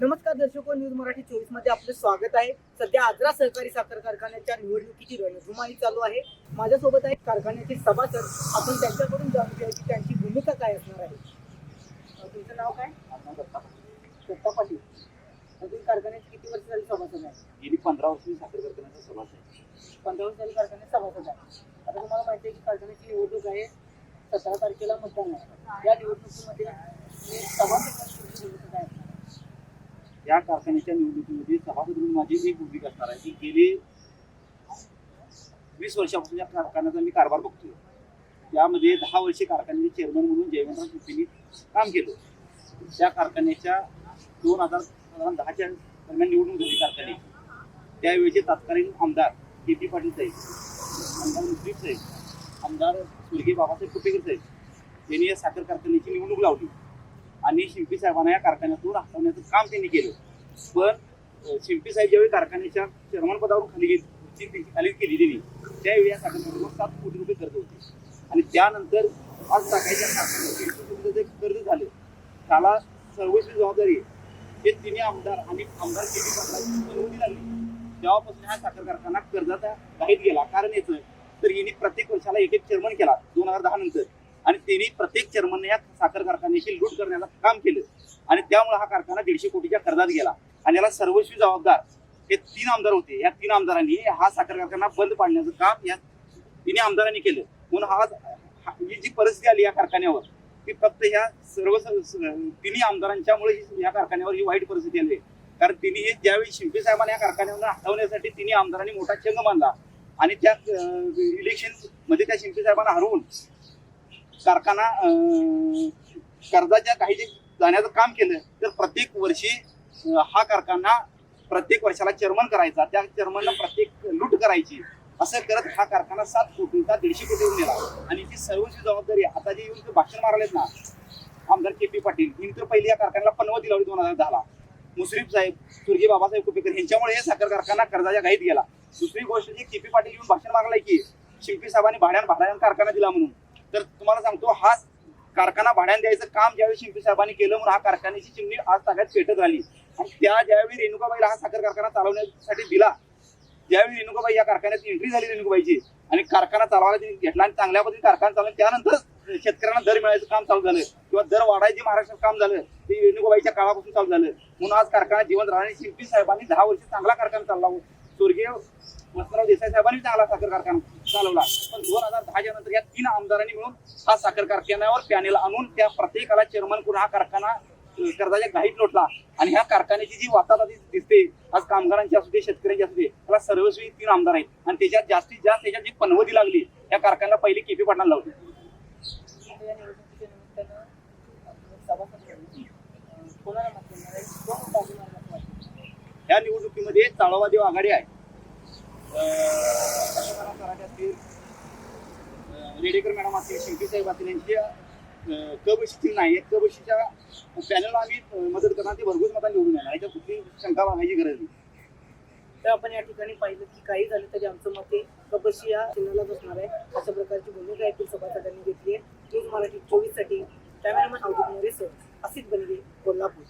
News Marathi चोवीसमध्ये आपलं स्वागत आहे. सध्या आजरा सहकारी साखर कारखान्याच्या निवडणुकीची रणधुमाळी चालू आहे. माझ्यासोबत आहे कारखान्याचे सभासद. आपण त्यांच्याकडून जाणून घेऊया की त्यांची भूमिका काय असणार आहे. तुमचं नाव काय? दत्ता पाटील. तुम्ही कारखान्याची किती वर्ष झाली सभासद आहे गेली पंधरा वर्ष साखर कारखान्याचा सभासद आहे. पंधरा वर्ष झाली कारखान्यात सभासद आहे आता तुम्हाला माहिती आहे की कारखान्याची निवडणूक आहे. सतरा तारखेला मतदान आहे. या निवडणुकीमध्ये सभासद म्हणून तुमची भूमिका काय असणार आहे? या कारखान्याच्या निवडणुकीमध्ये सभासद म्हणून माझी एक भूमिका असणार आहे की गेली वीस वर्षापासून या कारखान्याचा मी कारभार बघतोय. त्यामध्ये दहा वर्षे कारखान्याचे चेअरमन म्हणून जयवंतराव चिपळीनी काम केलं. त्या कारखान्याच्या दोन हजार साधारण दहाच्या दरम्यान निवडणूक झाली कारखान्याची त्यावेळेचे तत्कालीन आमदार के पी पाटील साहेब आमदार मुश्रीफ साहेब आमदार स्वर्गीय बाबासाहेब कुपेकर साहेब यांनी या साखर कारखान्याची निवडणूक लावली. आणि शिंपी साहेबांना या कारखान्यातून हटवण्याचं काम त्यांनी केलं. पण शिंपी साहेब ज्यावेळी कारखान्याच्या चेअरमन पदावरून खाली गेली त्यांची खाली केली गेली त्यावेळी या कारखान्यावर सात कोटी रुपये कर्ज होते. आणि त्यानंतर आज टाकायच्या कारखान्याचे जे कर्ज झालं त्याला सर्वस्वी जबाबदारी हे तिन्ही आमदार आणि आमदार के डी पाटलांची लागली. तेव्हापासून हा साखर कारखाना कर्जाचा घाईत गेला. कारण याचं तर यांनी प्रत्येक वर्षाला एक एक चेअरमन केला दोन हजार दहा नंतर. आणि त्यांनी प्रत्येक चेअरमनने या साखर कारखान्याची लूट करण्याचं काम केलं. आणि त्यामुळे हा कारखाना दीडशे कोटीच्या कर्जात गेला. आणि याला सर्वस्वी जबाबदार हे तीन आमदार होते. या तीन आमदारांनी हा साखर कारखाना बंद पाडण्याचं काम या तिन्ही आमदारांनी केलं. म्हणून हा ही जी परिस्थिती आली या कारखान्यावर ती फक्त ह्या सर्व तिन्ही आमदारांच्यामुळे ही या कारखान्यावर ही वाईट परिस्थिती आली. आहे. कारण तिन्ही हे ज्यावेळी शिंपे साहेबांना या कारखान्यावर हटवण्यासाठी तिन्ही आमदारांनी मोठा चंग बांधला आणि त्या इलेक्शनमध्ये त्या शिंपे साहेबांना हरवून कारखाना कर्जाच्या काही जे जाण्याचं काम केलं तर प्रत्येक वर्षी हा कारखाना प्रत्येक वर्षाला चेअरमन करायचा. त्या चेअरमनला प्रत्येक लूट करायची. असं करत हा कारखाना सात कोटींचा दीडशे कोटीवर नेला आणि ती सर्वची जबाबदारी आता जे येऊन भाषण मारलेत ना आमदार के पी पाटील यांनी तर पहिली या कारखान्याला पनवती लावली दोन हजार दहाला. मुश्रीफ साहेब स्वर्गीय बाबासाहेब कुपेकर यांच्यामुळे हे साखर कारखाना कर्जाच्या घाईत गेला. दुसरी गोष्ट जी के पी पाटील येऊन भाषण मारलाय की शिंपी साहेबांनी भाड्यान भाड्यान कारखाना दिला म्हणून. तर तुम्हाला सांगतो हा कारखाना भाड्याने द्यायचं काम ज्यावेळी शिंपी साहेबांनी केलं म्हणून हा कारखान्याची चिमणी आज ताब्यात पेटत आली. आणि त्या ज्यावेळी रेणुकाबाईला हा साखर कारखाना चालवण्यासाठी दिला ज्यावेळी रेणुकाबाई या कारखान्यात एंट्री झाली रेणुकाबाईची. आणि कारखाना चालवायला त्यांनी घेतला आणि चांगल्या पद्धतीने कारखाना चालवला. त्यानंतर शेतकऱ्यांना दर मिळायचं काम चालू झालं. किंवा दर वाढायचे महाराष्ट्रात काम झालं. ते रेणुकाबाईच्या काळापासून चालू झालं. म्हणून आज कारखाना जिवंत राहणे शिंपी साहेबांनी दहा वर्ष चांगला कारखाना चालला. स्वर्गीय वसंतराव देसाई साहेबांनी चांगला साखर कारखाना चालवला. पण दोन हजार दहाच्या नंतर या तीन आमदारांनी मिळून हा साखर कारखान्यावर पॅनेल आणून त्या प्रत्येकाला चेअरमन करून हा कारखाना कर्जाच्या घाईत लोटला. आणि ह्या कारखान्याची जी वातावरण दिसते आज कामगारांची असू दे शेतकऱ्यांची असू दे त्याला सर्वस्वी तीन आमदार आहेत. आणि त्याच्यात जास्तीत जास्त त्याच्यात जी पनवती लागली या कारखान्याला पहिली केपी पाटणाला लावली. या निवडणुकीमध्ये ताळोबादेव आघाडी आहे. रेडेकर मॅडम असतील शिंपी साहेब असतील यांची अं, नाही आहेत. क बशीच्या पॅनलला आम्ही मदत करणार ते भरघोस मता निवडून येणार. याच्यात कुठली शंका बाळगायची गरज नाही. तर आपण या ठिकाणी पाहिलं की काही झालं तरी आमचं मत हे कपशी या चिन्हाला बसणार आहे. अशा प्रकारची भूमिका एकूण सभासदांनी घेतली आहे. न्यूज मराठी चोवीससाठी कॅमेरामॅन अवधूत मोरे सर असित बनगे कोल्हापूर.